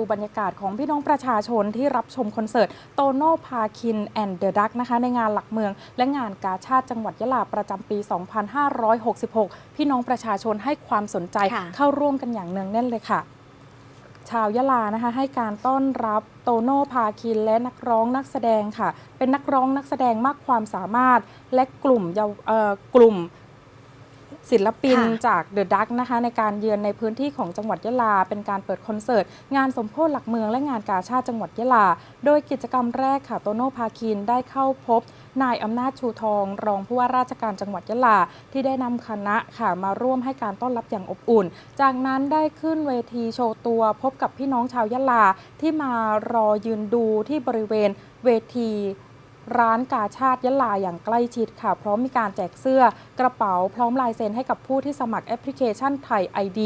ดูบรรยากาศของพี่น้องประชาชนที่รับชมคอนเสิร์ตโตโนพาคินแอนเดอะดักนะคะในงานหลักเมือง และงานกาชาติจังหวัดยะลาประจำปี 2566 พี่น้องประชาชนให้ความสนใจค่ะเข้าร่วมกันอย่างเนืองแน่นเลยค่ะ ชาวยะลานะคะให้การต้อนรับโตโน่พาคินและนักร้องนักแสดงค่ะ เป็นนักร้องนักแสดงมากความสามารถและกลุ่มเยาวเอ่อกลุ่ม ศิลปินค่ะจากเดอะดักนะคะในการเยือนในพื้นที่ของจังหวัดยะลา เป็นการเปิดคอนเสิร์ต งานสมโพธิหลักเมืองและงานกาชาติจังหวัดยะลา โดยกิจกรรมแรกค่ะโตโน่พาคินได้เข้าพบนายอำนาจชูทอง รองผู้ว่าราชการจังหวัดยะลา ที่ได้นำคณะค่ะมาร่วมให้การต้อนรับอย่างอบอุ่น จากนั้นได้ขึ้นเวทีโชว์ตัวพบกับพี่น้องชาวยะลาที่มารอยืนดูที่บริเวณเวที ร้านกาชาติยะลาอย่างใกล้ชิดค่ะ พร้อมมีการแจกเสื้อกระเป๋า พร้อมลายเซ็นให้กับผู้ที่สมัครแอปพลิเคชันไทย ID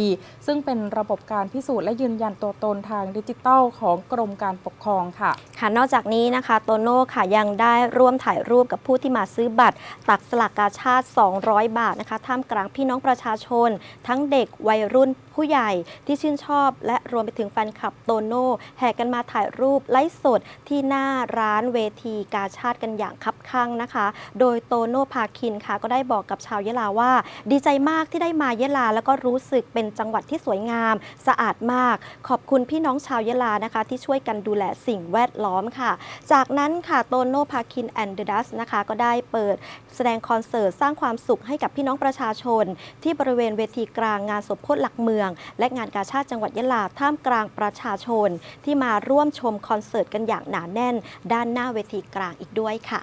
ซึ่งเป็นระบบการพิสูจน์และยืนยันตัวตนทางดิจิทัลของกรมการปกครองค่ะ ค่ะ นอกจากนี้นะคะโตโน่ค่ะยังได้ร่วมถ่ายรูปกับผู้ที่มาซื้อบัตร ตักสลากกาชาติ 200 บาทนะคะท่ามกลางพี่น้องประชาชน ทั้งเด็กวัยรุ่นผู้ใหญ่ที่ชื่นชอบ และรวมไปถึงแฟนคลับโตโน่แห่กันมาถ่ายรูปไลฟ์สดที่หน้าร้านเวทีกาชาติกันอย่างคับคั่งนะคะ โดยโตโน่พาคินค่ะ ก็ได้บอกกับชาวเยลาว่า ดีใจมากที่ได้มาเยลา แล้วก็รู้สึกเป็นจังหวัดที่สวยงาม สะอาดมาก ขอบคุณพี่น้องชาวเยลานะคะ ที่ช่วยกันดูแลสิ่งแวดล้อมค่ะ จากนั้นค่ะโตโน่พาคินแอนเดอะดัสนะคะ ก็ได้เปิดแสดงคอนเสิร์ตสร้างความสุขให้กับพี่น้องประชาชน ที่บริเวณเวทีกลางงานสมโพธิหลักเมือง และงานกาชาติจังหวัดยะลาท่ามกลางประชาชน ที่มาร่วมชมคอนเสิร์ตกันอย่างหนาแน่น ด้านหน้าเวทีกลางอีกด้วยค่ะ